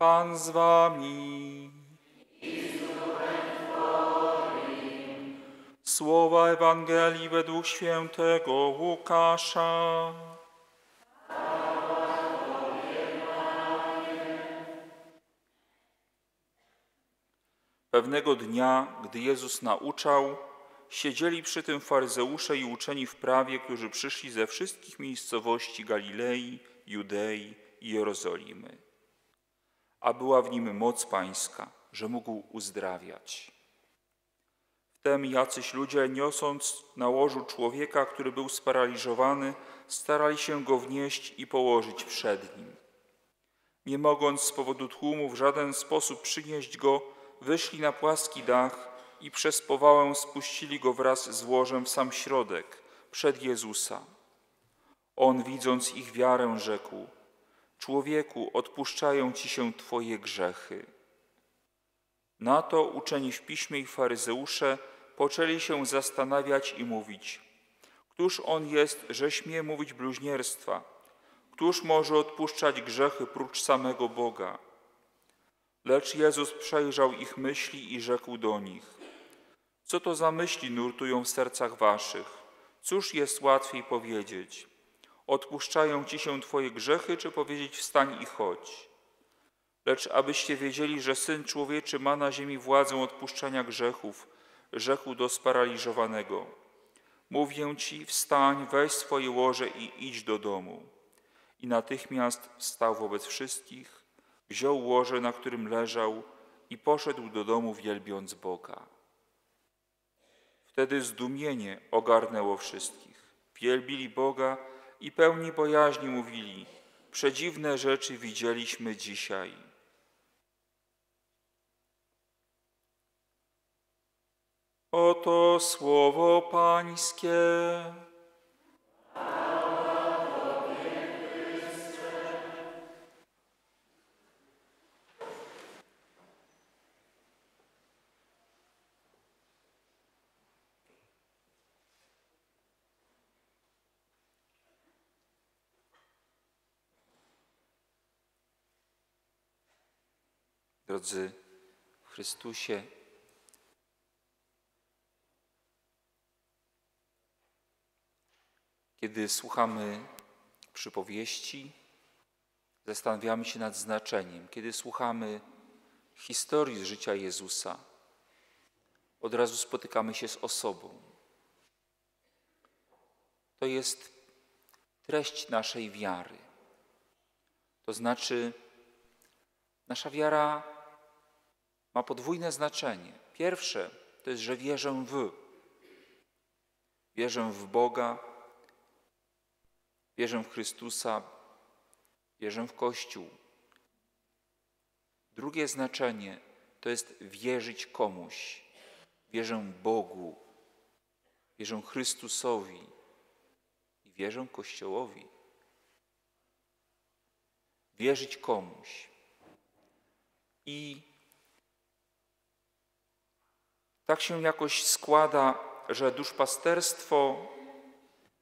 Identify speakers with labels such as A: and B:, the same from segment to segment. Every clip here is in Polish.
A: Pan z wami. Słowa Ewangelii według świętego Łukasza. Pewnego dnia, gdy Jezus nauczał, siedzieli przy tym faryzeusze i uczeni w prawie, którzy przyszli ze wszystkich miejscowości Galilei, Judei i Jerozolimy. A była w nim moc pańska, że mógł uzdrawiać. Wtem jacyś ludzie, niosąc na łożu człowieka, który był sparaliżowany, starali się go wnieść i położyć przed nim. Nie mogąc z powodu tłumu w żaden sposób przynieść go, wyszli na płaski dach i przez powałę spuścili go wraz z łożem w sam środek, przed Jezusa. On, widząc ich wiarę, rzekł: Człowieku, odpuszczają ci się Twoje grzechy. Na to uczeni w piśmie i faryzeusze poczęli się zastanawiać i mówić: Któż on jest, że śmie mówić bluźnierstwa? Któż może odpuszczać grzechy prócz samego Boga? Lecz Jezus przejrzał ich myśli i rzekł do nich: Co to za myśli nurtują w sercach waszych? Cóż jest łatwiej powiedzieć? Odpuszczają ci się twoje grzechy, czy powiedzieć wstań i chodź? Lecz abyście wiedzieli, że Syn Człowieczy ma na ziemi władzę odpuszczania grzechów, rzekł do sparaliżowanego: Mówię ci, wstań, weź swoje łoże i idź do domu. I natychmiast wstał wobec wszystkich, wziął łoże, na którym leżał i poszedł do domu, wielbiąc Boga. Wtedy zdumienie ogarnęło wszystkich. Wielbili Boga i pełni bojaźni mówili: Przedziwne rzeczy widzieliśmy dzisiaj. Oto słowo Pańskie. Drodzy w Chrystusie, Kiedy słuchamy przypowieści, zastanawiamy się nad znaczeniem. Kiedy słuchamy historii z życia Jezusa, od razu spotykamy się z osobą. To jest treść naszej wiary. To znaczy, nasza wiara ma podwójne znaczenie. Pierwsze to jest, że wierzę w. Wierzę w Boga, Wierzę w Chrystusa, wierzę w Kościół. Drugie znaczenie to jest wierzyć komuś. Wierzę Bogu, wierzę Chrystusowi i wierzę Kościołowi. Wierzyć komuś. I tak się jakoś składa, że duszpasterstwo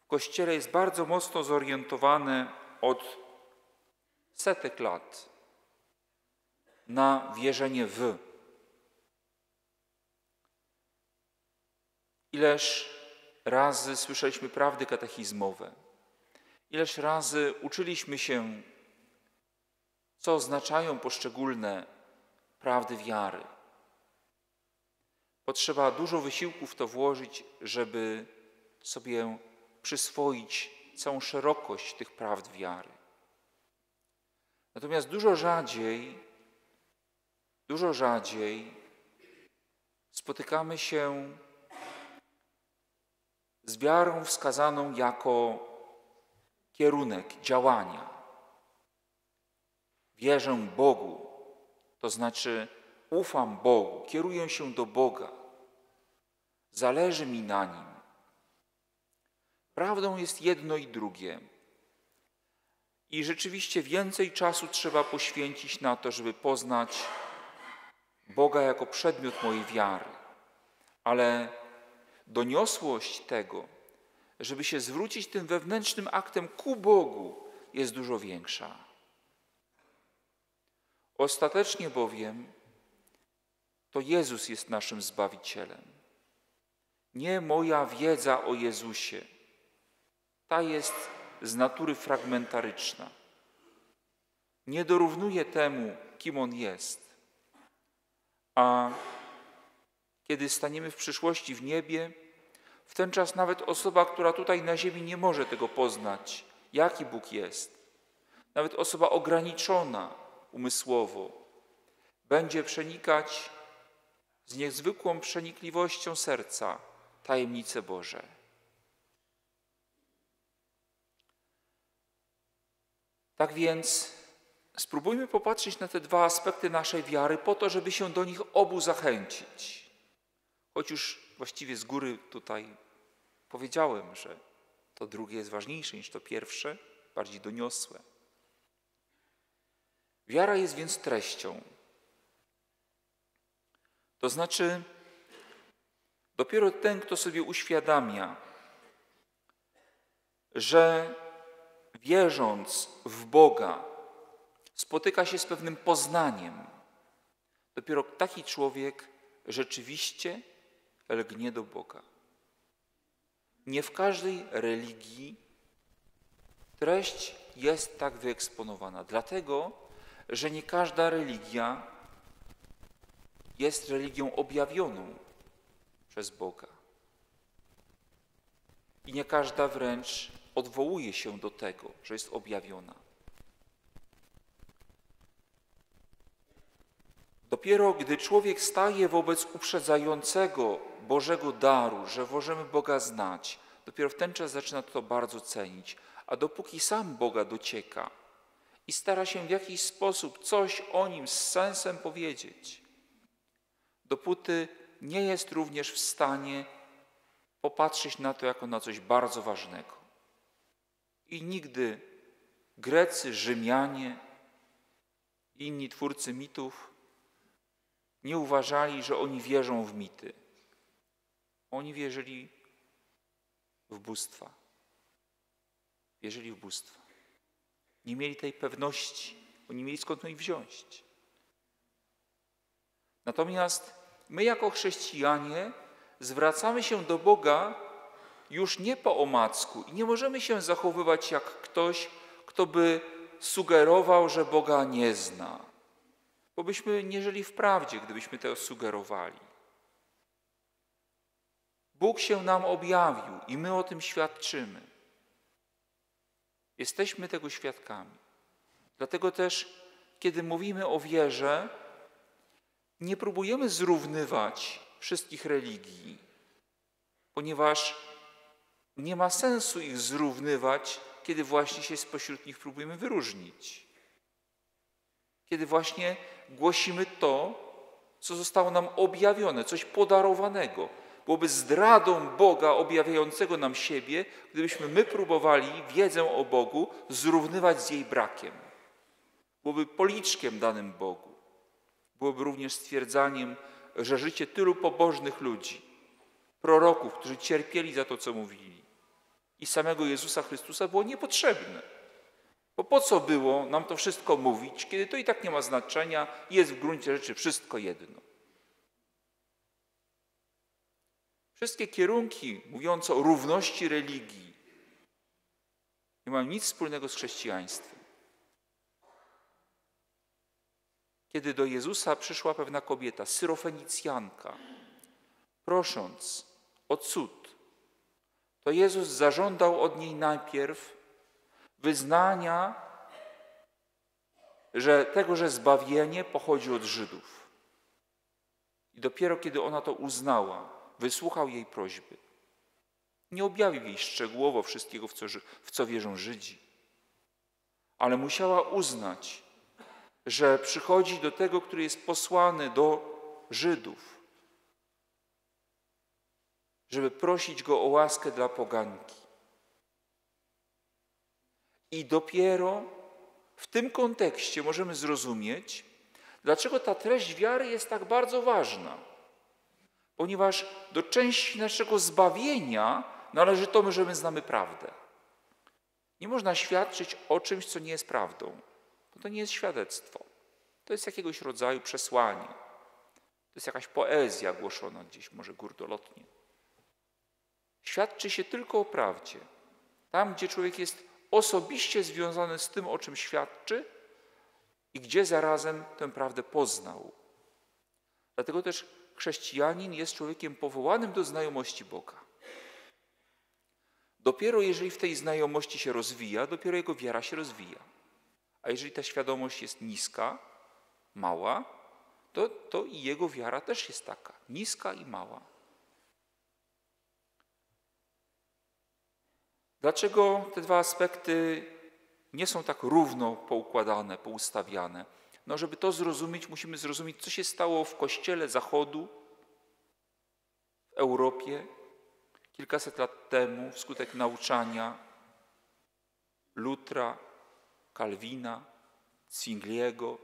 A: Kościele jest bardzo mocno zorientowane od setek lat na wierzenie w. Ileż razy słyszeliśmy prawdy katechizmowe, ileż razy uczyliśmy się, co oznaczają poszczególne prawdy wiary. Potrzeba dużo wysiłku w to włożyć, żeby sobie przyswoić całą szerokość tych prawd wiary. Natomiast dużo rzadziej, dużo rzadziej spotykamy się z wiarą wskazaną jako kierunek działania. Wierzę Bogu, to znaczy ufam Bogu, kieruję się do Boga, zależy mi na Nim. Prawdą jest jedno i drugie. I rzeczywiście więcej czasu trzeba poświęcić na to, żeby poznać Boga jako przedmiot mojej wiary. Ale doniosłość tego, żeby się zwrócić tym wewnętrznym aktem ku Bogu, jest dużo większa. Ostatecznie bowiem to Jezus jest naszym Zbawicielem. Nie moja wiedza o Jezusie. Ta jest z natury fragmentaryczna. Nie dorównuje temu, kim On jest. A kiedy staniemy w przyszłości w niebie, w ten czas nawet osoba, która tutaj na ziemi nie może tego poznać, jaki Bóg jest, nawet osoba ograniczona umysłowo, będzie przenikać z niezwykłą przenikliwością serca tajemnice Boże. Tak więc spróbujmy popatrzeć na te dwa aspekty naszej wiary po to, żeby się do nich obu zachęcić. Choć już właściwie z góry tutaj powiedziałem, że to drugie jest ważniejsze niż to pierwsze, bardziej doniosłe. Wiara jest więc treścią. To znaczy, dopiero ten, kto sobie uświadamia, że wierząc w Boga, spotyka się z pewnym poznaniem, dopiero taki człowiek rzeczywiście lgnie do Boga. Nie w każdej religii treść jest tak wyeksponowana, dlatego że nie każda religia jest religią objawioną przez Boga. I nie każda wręcz odwołuje się do tego, że jest objawiona. Dopiero gdy człowiek staje wobec uprzedzającego Bożego daru, że możemy Boga znać, dopiero w ten czas zaczyna to bardzo cenić. A dopóki sam Boga docieka i stara się w jakiś sposób coś o nim z sensem powiedzieć, dopóty nie jest również w stanie popatrzeć na to jako na coś bardzo ważnego. I nigdy Grecy, Rzymianie, inni twórcy mitów nie uważali, że oni wierzą w mity. Oni wierzyli w bóstwa. Wierzyli w bóstwa. Nie mieli tej pewności, bo nie mieli skąd jej wziąć. Natomiast my jako chrześcijanie zwracamy się do Boga już nie po omacku i nie możemy się zachowywać jak ktoś, kto by sugerował, że Boga nie zna. Bo byśmy nie żyli w prawdzie, gdybyśmy to sugerowali. Bóg się nam objawił i my o tym świadczymy. Jesteśmy tego świadkami. Dlatego też, kiedy mówimy o wierze, nie próbujemy zrównywać wszystkich religii, ponieważ nie ma sensu ich zrównywać, kiedy właśnie się spośród nich próbujemy wyróżnić. Kiedy właśnie głosimy to, co zostało nam objawione, coś podarowanego. Byłoby zdradą Boga objawiającego nam siebie, gdybyśmy my próbowali wiedzę o Bogu zrównywać z jej brakiem. Byłoby policzkiem danym Bogu. Byłoby również stwierdzaniem, że życie tylu pobożnych ludzi, proroków, którzy cierpieli za to, co mówili, i samego Jezusa Chrystusa było niepotrzebne. Bo po co było nam to wszystko mówić, kiedy to i tak nie ma znaczenia jest w gruncie rzeczy wszystko jedno. Wszystkie kierunki mówiące o równości religii nie mają nic wspólnego z chrześcijaństwem. Kiedy do Jezusa przyszła pewna kobieta, syrofenicjanka, prosząc o cud, to Jezus zażądał od niej najpierw wyznania, że tego, że zbawienie pochodzi od Żydów. I dopiero kiedy ona to uznała, wysłuchał jej prośby. Nie objawił jej szczegółowo wszystkiego, w co, w co wierzą Żydzi, ale musiała uznać, że przychodzi do tego, który jest posłany do Żydów, żeby prosić go o łaskę dla poganki. I dopiero w tym kontekście możemy zrozumieć, dlaczego ta treść wiary jest tak bardzo ważna ponieważ do części naszego zbawienia należy to, że my znamy prawdę. Nie można świadczyć o czymś, co nie jest prawdą, bo to nie jest świadectwo. To jest jakiegoś rodzaju przesłanie. To jest jakaś poezja głoszona gdzieś, może gurdolotnie. Świadczy się tylko o prawdzie. Tam, gdzie człowiek jest osobiście związany z tym, o czym świadczy i gdzie zarazem tę prawdę poznał. Dlatego też chrześcijanin jest człowiekiem powołanym do znajomości Boga. Dopiero jeżeli w tej znajomości się rozwija, dopiero jego wiara się rozwija. A jeżeli ta świadomość jest niska, mała, to, to i jego wiara też jest taka, niska i mała. Dlaczego te dwa aspekty nie są tak równo poukładane, poustawiane? No, żeby to zrozumieć, musimy zrozumieć, co się stało w Kościele Zachodu, w Europie kilkaset lat temu wskutek nauczania Lutra, Kalwina, Zwingliego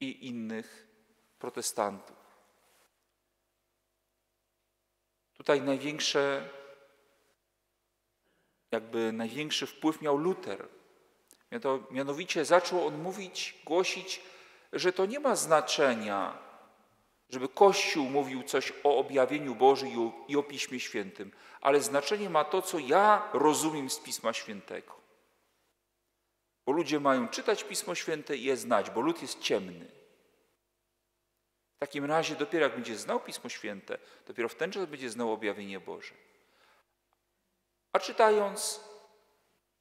A: i innych protestantów. Tutaj największe, jakby największy wpływ miał Luter. Mianowicie zaczął on mówić, głosić, że to nie ma znaczenia, żeby Kościół mówił coś o objawieniu Bożym i o Piśmie Świętym, ale znaczenie ma to, co ja rozumiem z Pisma Świętego. Bo ludzie mają czytać Pismo Święte i je znać, bo lud jest ciemny. W takim razie dopiero jak będzie znał Pismo Święte, dopiero w ten czas będzie znał objawienie Boże. A czytając,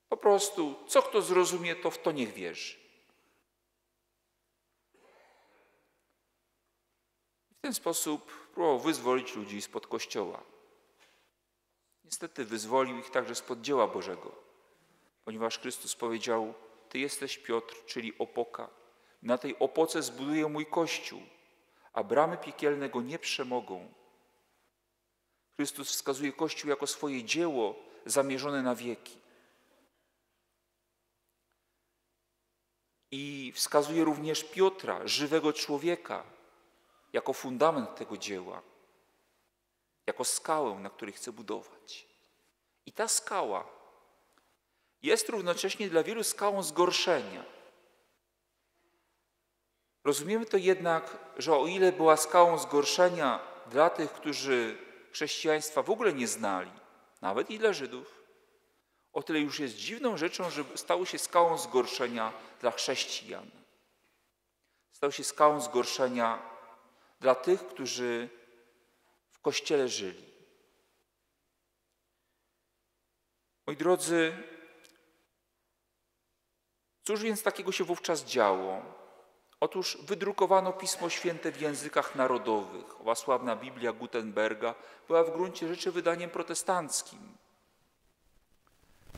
A: po prostu, co kto zrozumie, to w to niech wierzy. W ten sposób próbował wyzwolić ludzi spod Kościoła. Niestety wyzwolił ich także spod dzieła Bożego, ponieważ Chrystus powiedział, Ty jesteś Piotr, czyli opoka. Na tej opoce zbuduję mój Kościół, a bramy piekielne go nie przemogą. Chrystus wskazuje Kościół jako swoje dzieło zamierzone na wieki. I wskazuje również Piotra, żywego człowieka, jako fundament tego dzieła, jako skałę, na której chce budować. I ta skała jest równocześnie dla wielu skałą zgorszenia. Rozumiemy to jednak, że o ile była skałą zgorszenia dla tych, którzy chrześcijaństwa w ogóle nie znali, nawet i dla Żydów, o tyle już jest dziwną rzeczą, że stało się skałą zgorszenia dla chrześcijan. Stał się skałą zgorszenia dla tych, którzy w Kościele żyli. Moi drodzy, cóż więc takiego się wówczas działo? Otóż wydrukowano Pismo Święte w językach narodowych. Owa sławna Biblia Gutenberga była w gruncie rzeczy wydaniem protestanckim.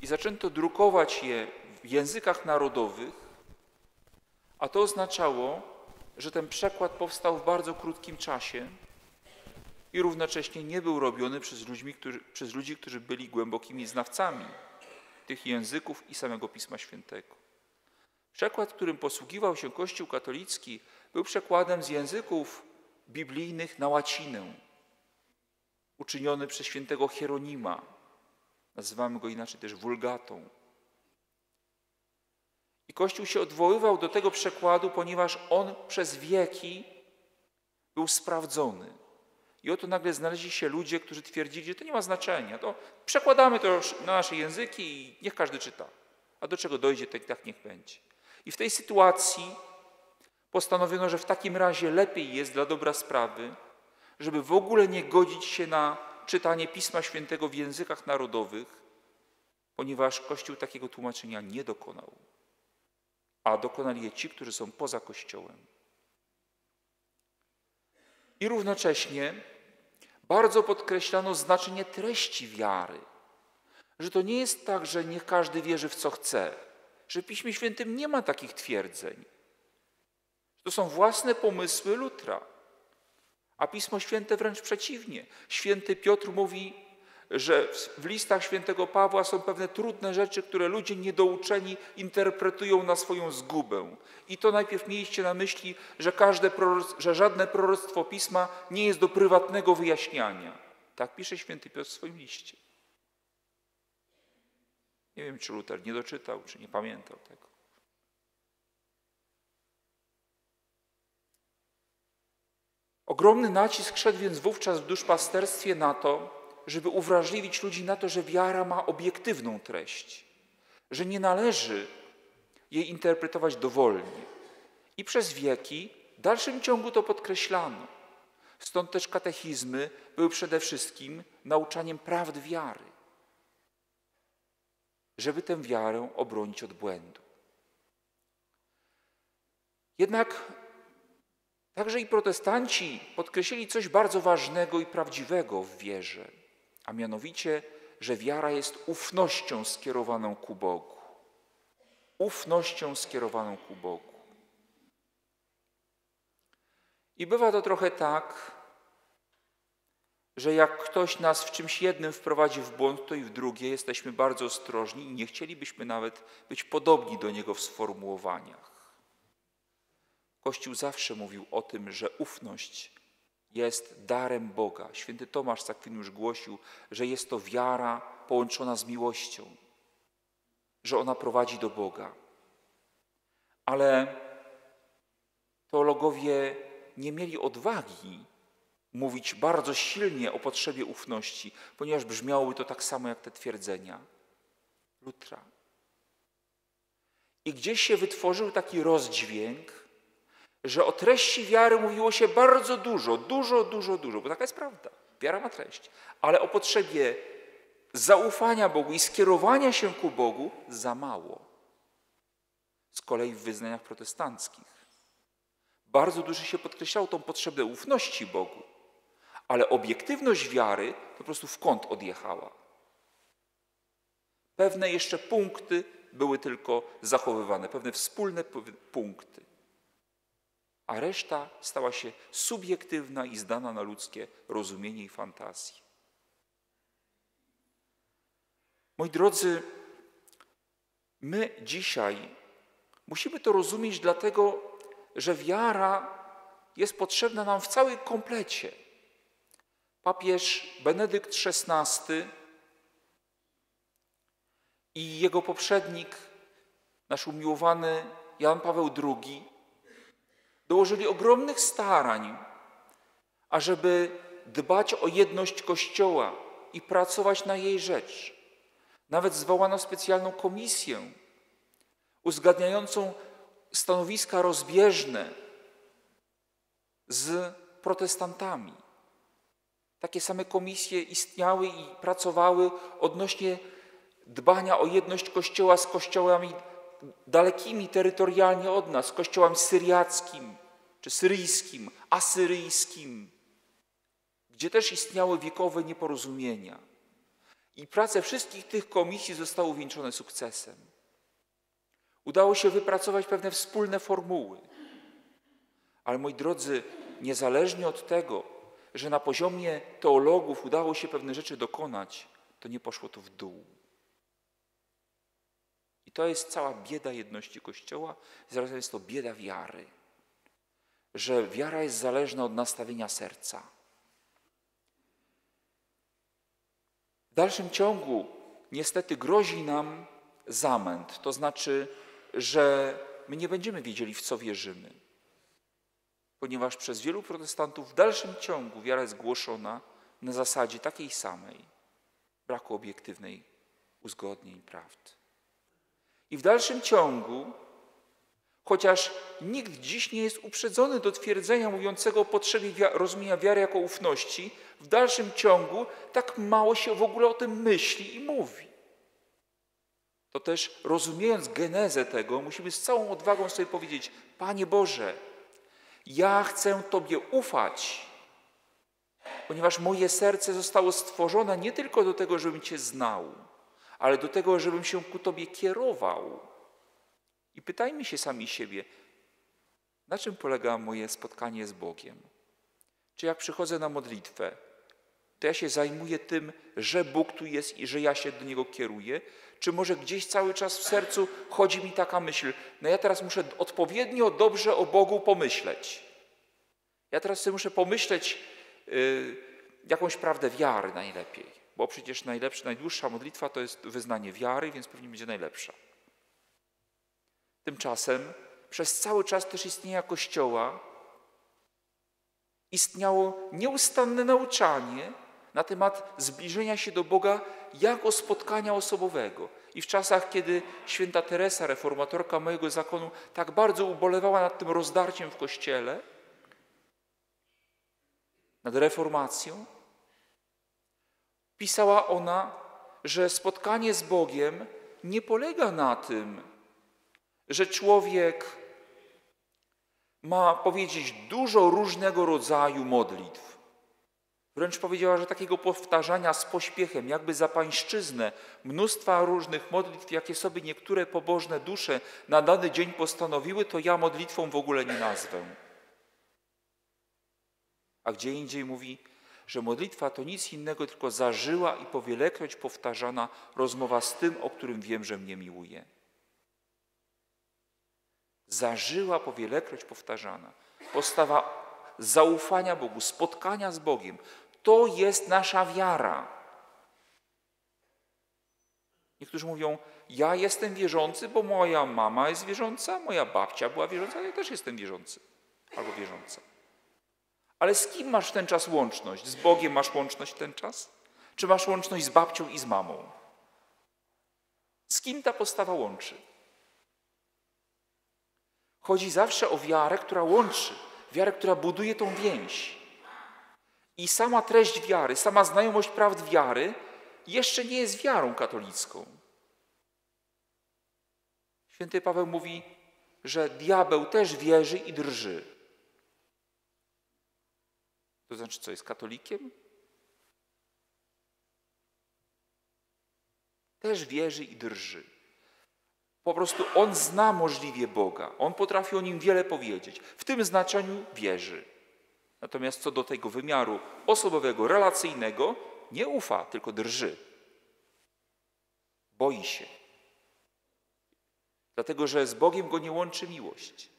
A: I zaczęto drukować je w językach narodowych, a to oznaczało, że ten przekład powstał w bardzo krótkim czasie i równocześnie nie był robiony przez, ludźmi, którzy, przez ludzi, którzy byli głębokimi znawcami tych języków i samego Pisma Świętego. Przekład, którym posługiwał się Kościół katolicki, był przekładem z języków biblijnych na łacinę, uczyniony przez świętego Hieronima. Nazywamy go inaczej też wulgatą. I Kościół się odwoływał do tego przekładu, ponieważ on przez wieki był sprawdzony. I oto nagle znaleźli się ludzie, którzy twierdzili, że to nie ma znaczenia. To przekładamy to na nasze języki i niech każdy czyta. A do czego dojdzie, tak, tak niech będzie. I w tej sytuacji postanowiono, że w takim razie lepiej jest dla dobra sprawy, żeby w ogóle nie godzić się na czytanie Pisma Świętego w językach narodowych, ponieważ Kościół takiego tłumaczenia nie dokonał a dokonali je ci, którzy są poza Kościołem. I równocześnie bardzo podkreślano znaczenie treści wiary. Że to nie jest tak, że niech każdy wierzy w co chce, że w Piśmie Świętym nie ma takich twierdzeń. To są własne pomysły Lutra. A Pismo Święte wręcz przeciwnie. Święty Piotr mówi, że w listach świętego Pawła są pewne trudne rzeczy, które ludzie niedouczeni interpretują na swoją zgubę. I to najpierw mieliście na myśli, że, każde że żadne proroctwo Pisma nie jest do prywatnego wyjaśniania. Tak pisze święty Piotr w swoim liście. Nie wiem, czy Luther nie doczytał, czy nie pamiętał tego. Ogromny nacisk szedł więc wówczas w duszpasterstwie na to, żeby uwrażliwić ludzi na to, że wiara ma obiektywną treść, że nie należy jej interpretować dowolnie. I przez wieki w dalszym ciągu to podkreślano. Stąd też katechizmy były przede wszystkim nauczaniem prawd wiary żeby tę wiarę obronić od błędu. Jednak także i protestanci podkreślili coś bardzo ważnego i prawdziwego w wierze, a mianowicie, że wiara jest ufnością skierowaną ku Bogu. Ufnością skierowaną ku Bogu. I bywa to trochę tak, że jak ktoś nas w czymś jednym wprowadzi w błąd, to i w drugie jesteśmy bardzo ostrożni i nie chcielibyśmy nawet być podobni do niego w sformułowaniach. Kościół zawsze mówił o tym, że ufność jest darem Boga. Święty Tomasz już głosił, że jest to wiara połączona z miłością, że ona prowadzi do Boga. Ale teologowie nie mieli odwagi mówić bardzo silnie o potrzebie ufności, ponieważ brzmiałoby to tak samo jak te twierdzenia Lutra. I gdzieś się wytworzył taki rozdźwięk, że o treści wiary mówiło się bardzo dużo, dużo, dużo, dużo, bo taka jest prawda. Wiara ma treść, ale o potrzebie zaufania Bogu i skierowania się ku Bogu za mało. Z kolei w wyznaniach protestanckich bardzo dużo się podkreślało tą potrzebę ufności Bogu, ale obiektywność wiary po prostu w kąt odjechała. Pewne jeszcze punkty były tylko zachowywane, pewne wspólne punkty, a reszta stała się subiektywna i zdana na ludzkie rozumienie i fantazję. Moi drodzy, my dzisiaj musimy to rozumieć dlatego, że wiara jest potrzebna nam w całej komplecie. Papież Benedykt XVI i jego poprzednik, nasz umiłowany Jan Paweł II, dołożyli ogromnych starań, ażeby dbać o jedność Kościoła i pracować na jej rzecz. Nawet zwołano specjalną komisję uzgadniającą stanowiska rozbieżne z protestantami. Takie same komisje istniały i pracowały odnośnie dbania o jedność Kościoła z kościołami dalekimi terytorialnie od nas, z kościołami syriackim, czy syryjskim, asyryjskim, gdzie też istniały wiekowe nieporozumienia. I prace wszystkich tych komisji zostały uwieńczone sukcesem. Udało się wypracować pewne wspólne formuły. Ale moi drodzy, niezależnie od tego, że na poziomie teologów udało się pewne rzeczy dokonać, to nie poszło to w dół. I to jest cała bieda jedności Kościoła, zarazem jest to bieda wiary. Że wiara jest zależna od nastawienia serca. W dalszym ciągu niestety grozi nam zamęt, to znaczy że my nie będziemy wiedzieli, w co wierzymy, ponieważ przez wielu protestantów w dalszym ciągu wiara jest głoszona na zasadzie takiej samej, braku obiektywnej uzgodnień prawd. I w dalszym ciągu, chociaż nikt dziś nie jest uprzedzony do twierdzenia mówiącego o potrzebie rozumienia wiary jako ufności, w dalszym ciągu tak mało się w ogóle o tym myśli i mówi to też rozumiejąc genezę tego, musimy z całą odwagą sobie powiedzieć: Panie Boże, ja chcę Tobie ufać, ponieważ moje serce zostało stworzone nie tylko do tego, żebym Cię znał, ale do tego, żebym się ku Tobie kierował. I pytajmy się sami siebie, na czym polega moje spotkanie z Bogiem? Czy jak przychodzę na modlitwę, to ja się zajmuję tym, że Bóg tu jest i że ja się do Niego kieruję, czy może gdzieś cały czas w sercu chodzi mi taka myśl, no ja teraz muszę odpowiednio dobrze o Bogu pomyśleć. Ja teraz sobie muszę pomyśleć yy, jakąś prawdę wiary najlepiej, bo przecież najlepsza, najdłuższa modlitwa to jest wyznanie wiary, więc pewnie będzie najlepsza. Tymczasem przez cały czas też istnienia Kościoła istniało nieustanne nauczanie na temat zbliżenia się do Boga jako spotkania osobowego. I w czasach, kiedy święta Teresa, reformatorka mojego zakonu, tak bardzo ubolewała nad tym rozdarciem w kościele, nad reformacją, pisała ona, że spotkanie z Bogiem nie polega na tym, że człowiek ma powiedzieć dużo różnego rodzaju modlitw. Wręcz powiedziała, że takiego powtarzania z pośpiechem, jakby za pańszczyznę, mnóstwa różnych modlitw, jakie sobie niektóre pobożne dusze na dany dzień postanowiły, to ja modlitwą w ogóle nie nazwę. A gdzie indziej mówi, że modlitwa to nic innego, tylko zażyła i powielekroć powtarzana rozmowa z tym, o którym wiem, że mnie miłuje. Zażyła powielekroć powtarzana. Postawa zaufania Bogu, spotkania z Bogiem. To jest nasza wiara. Niektórzy mówią, ja jestem wierzący, bo moja mama jest wierząca, moja babcia była wierząca, ja też jestem wierzący albo wierząca. Ale z kim masz ten czas łączność? Z Bogiem masz łączność ten czas? Czy masz łączność z babcią i z mamą? Z kim ta postawa łączy? Chodzi zawsze o wiarę, która łączy, wiarę, która buduje tą więź. I sama treść wiary, sama znajomość prawd wiary jeszcze nie jest wiarą katolicką. Święty Paweł mówi, że diabeł też wierzy i drży. To znaczy, co jest katolikiem? Też wierzy i drży. Po prostu on zna możliwie Boga, on potrafi o nim wiele powiedzieć. W tym znaczeniu wierzy. Natomiast co do tego wymiaru osobowego, relacyjnego, nie ufa, tylko drży. Boi się. Dlatego, że z Bogiem go nie łączy miłość.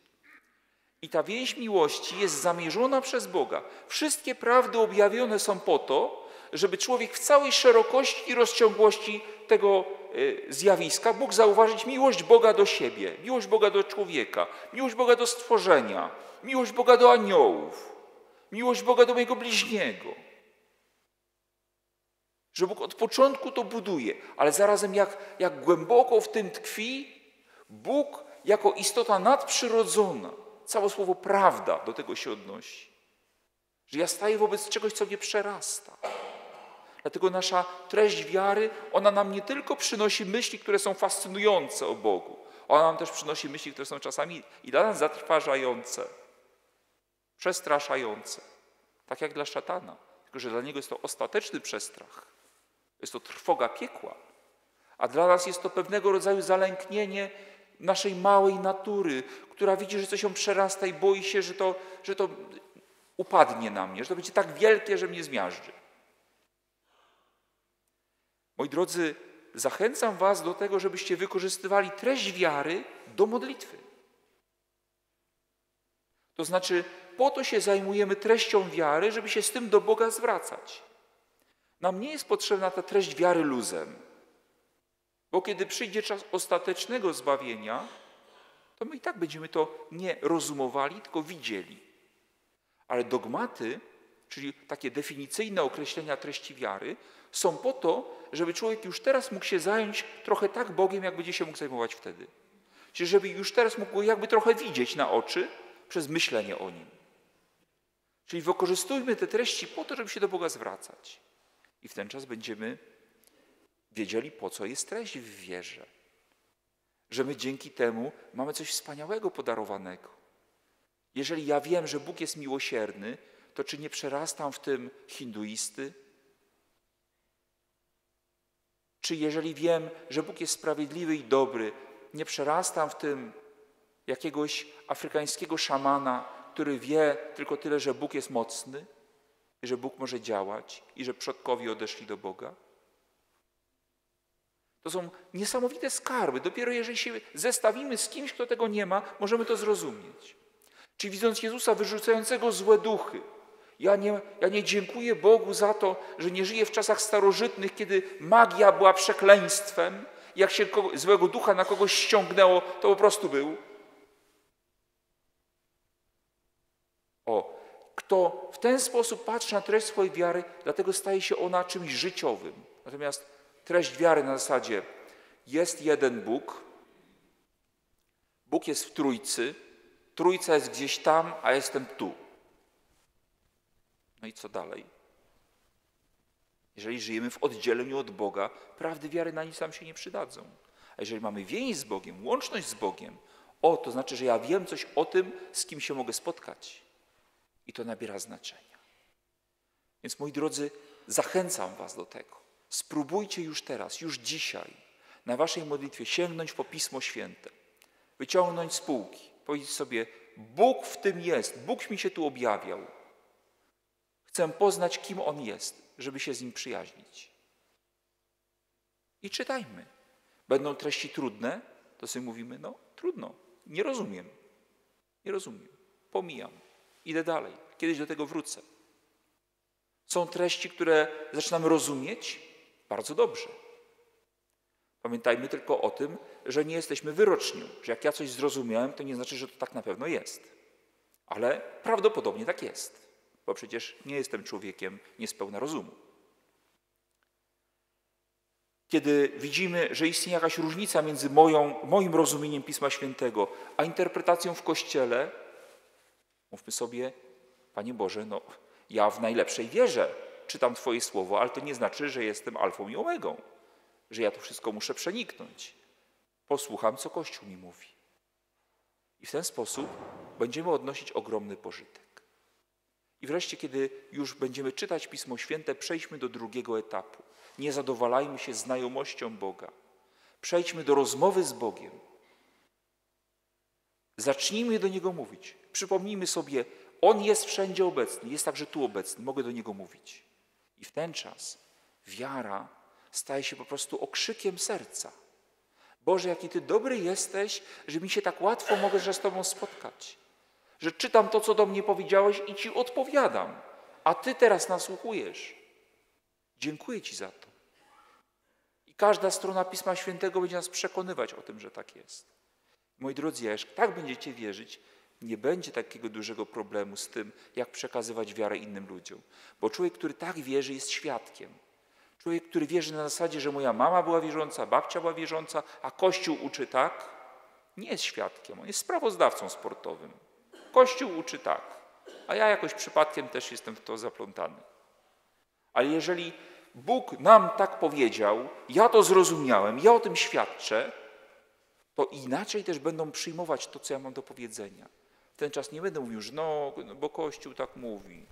A: I ta więź miłości jest zamierzona przez Boga. Wszystkie prawdy objawione są po to, żeby człowiek w całej szerokości i rozciągłości tego y, zjawiska mógł zauważyć miłość Boga do siebie, miłość Boga do człowieka, miłość Boga do stworzenia, miłość Boga do aniołów, miłość Boga do mojego bliźniego. Że Bóg od początku to buduje, ale zarazem jak, jak głęboko w tym tkwi Bóg jako istota nadprzyrodzona całe słowo prawda do tego się odnosi. Że ja staję wobec czegoś, co mnie przerasta. Dlatego nasza treść wiary, ona nam nie tylko przynosi myśli, które są fascynujące o Bogu, ona nam też przynosi myśli, które są czasami i dla nas zatrważające, przestraszające. Tak jak dla szatana, tylko że dla niego jest to ostateczny przestrach. Jest to trwoga piekła. A dla nas jest to pewnego rodzaju zalęknienie naszej małej natury, która widzi, że coś ją przerasta i boi się, że to, że to upadnie na mnie, że to będzie tak wielkie, że mnie zmiażdży. Moi drodzy, zachęcam Was do tego, żebyście wykorzystywali treść wiary do modlitwy. To znaczy, po to się zajmujemy treścią wiary, żeby się z tym do Boga zwracać. Nam nie jest potrzebna ta treść wiary luzem. Bo kiedy przyjdzie czas ostatecznego zbawienia, to my i tak będziemy to nie rozumowali, tylko widzieli. Ale dogmaty, czyli takie definicyjne określenia treści wiary, są po to, żeby człowiek już teraz mógł się zająć trochę tak Bogiem, jak będzie się mógł zajmować wtedy. Czyli żeby już teraz mógł jakby trochę widzieć na oczy przez myślenie o nim. Czyli wykorzystujmy te treści po to, żeby się do Boga zwracać. I w ten czas będziemy wiedzieli, po co jest treść w wierze. Że my dzięki temu mamy coś wspaniałego podarowanego. Jeżeli ja wiem, że Bóg jest miłosierny, to czy nie przerastam w tym hinduisty? Czy jeżeli wiem, że Bóg jest sprawiedliwy i dobry, nie przerastam w tym jakiegoś afrykańskiego szamana, który wie tylko tyle, że Bóg jest mocny, i że Bóg może działać i że przodkowie odeszli do Boga? To są niesamowite skarby. Dopiero jeżeli się zestawimy z kimś, kto tego nie ma, możemy to zrozumieć. Czy widząc Jezusa wyrzucającego złe duchy, ja nie, ja nie dziękuję Bogu za to, że nie żyję w czasach starożytnych, kiedy magia była przekleństwem. Jak się złego ducha na kogoś ściągnęło, to po prostu był. O, Kto w ten sposób patrzy na treść swojej wiary, dlatego staje się ona czymś życiowym. Natomiast treść wiary na zasadzie jest jeden Bóg, Bóg jest w Trójcy, Trójca jest gdzieś tam, a jestem tu. No i co dalej? Jeżeli żyjemy w oddzieleniu od Boga, prawdy wiary na nic nam się nie przydadzą. A jeżeli mamy więź z Bogiem, łączność z Bogiem, o, to znaczy, że ja wiem coś o tym, z kim się mogę spotkać. I to nabiera znaczenia. Więc moi drodzy, zachęcam Was do tego. Spróbujcie już teraz, już dzisiaj, na Waszej modlitwie sięgnąć po Pismo Święte, wyciągnąć z półki, powiedzieć sobie: Bóg w tym jest, Bóg mi się tu objawiał. Chcę poznać, kim On jest, żeby się z Nim przyjaźnić. I czytajmy. Będą treści trudne, to sobie mówimy: No, trudno, nie rozumiem. Nie rozumiem. Pomijam. Idę dalej. Kiedyś do tego wrócę. Są treści, które zaczynamy rozumieć bardzo dobrze. Pamiętajmy tylko o tym, że nie jesteśmy wyroczni, że jak ja coś zrozumiałem, to nie znaczy, że to tak na pewno jest. Ale prawdopodobnie tak jest, bo przecież nie jestem człowiekiem niespełna rozumu. Kiedy widzimy, że istnieje jakaś różnica między moją, moim rozumieniem Pisma Świętego, a interpretacją w Kościele, mówmy sobie, Panie Boże, no ja w najlepszej wierze czytam Twoje słowo, ale to nie znaczy, że jestem alfą i omegą, że ja to wszystko muszę przeniknąć. Posłucham, co Kościół mi mówi. I w ten sposób będziemy odnosić ogromny pożytek. I wreszcie, kiedy już będziemy czytać Pismo Święte, przejdźmy do drugiego etapu. Nie zadowalajmy się znajomością Boga. Przejdźmy do rozmowy z Bogiem. Zacznijmy do Niego mówić. Przypomnijmy sobie, On jest wszędzie obecny, jest także tu obecny, mogę do Niego mówić. I w ten czas wiara staje się po prostu okrzykiem serca. Boże, jaki Ty dobry jesteś, że mi się tak łatwo mogę z Tobą spotkać. Że czytam to, co do mnie powiedziałeś i Ci odpowiadam, a Ty teraz nasłuchujesz. Dziękuję Ci za to. I każda strona Pisma Świętego będzie nas przekonywać o tym, że tak jest. Moi drodzy, jeśli tak będziecie wierzyć, nie będzie takiego dużego problemu z tym, jak przekazywać wiarę innym ludziom. Bo człowiek, który tak wierzy, jest świadkiem. Człowiek, który wierzy na zasadzie, że moja mama była wierząca, babcia była wierząca, a Kościół uczy tak, nie jest świadkiem, on jest sprawozdawcą sportowym. Kościół uczy tak, a ja jakoś przypadkiem też jestem w to zaplątany. Ale jeżeli Bóg nam tak powiedział, ja to zrozumiałem, ja o tym świadczę, to inaczej też będą przyjmować to, co ja mam do powiedzenia. W ten czas nie będę mówił, że no, no bo Kościół tak mówi.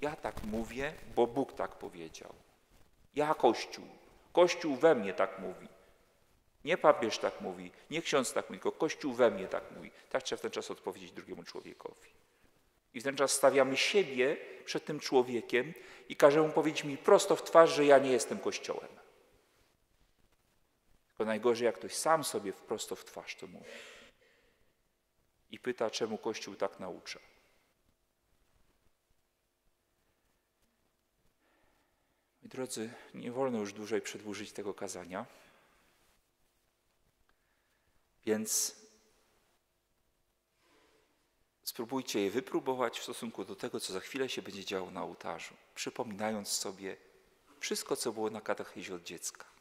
A: Ja tak mówię, bo Bóg tak powiedział. Ja Kościół. Kościół we mnie tak mówi. Nie papież tak mówi, nie ksiądz tak mówi, tylko Kościół we mnie tak mówi. Tak trzeba w ten czas odpowiedzieć drugiemu człowiekowi. I w ten czas stawiamy siebie przed tym człowiekiem i każe mu powiedzieć mi prosto w twarz, że ja nie jestem Kościołem. Tylko najgorzej, jak ktoś sam sobie prosto w twarz to mówi. I pyta, czemu Kościół tak naucza. Moi drodzy, nie wolno już dłużej przedłużyć tego kazania. Więc spróbujcie je wypróbować w stosunku do tego, co za chwilę się będzie działo na ołtarzu, przypominając sobie wszystko, co było na katechezie od dziecka.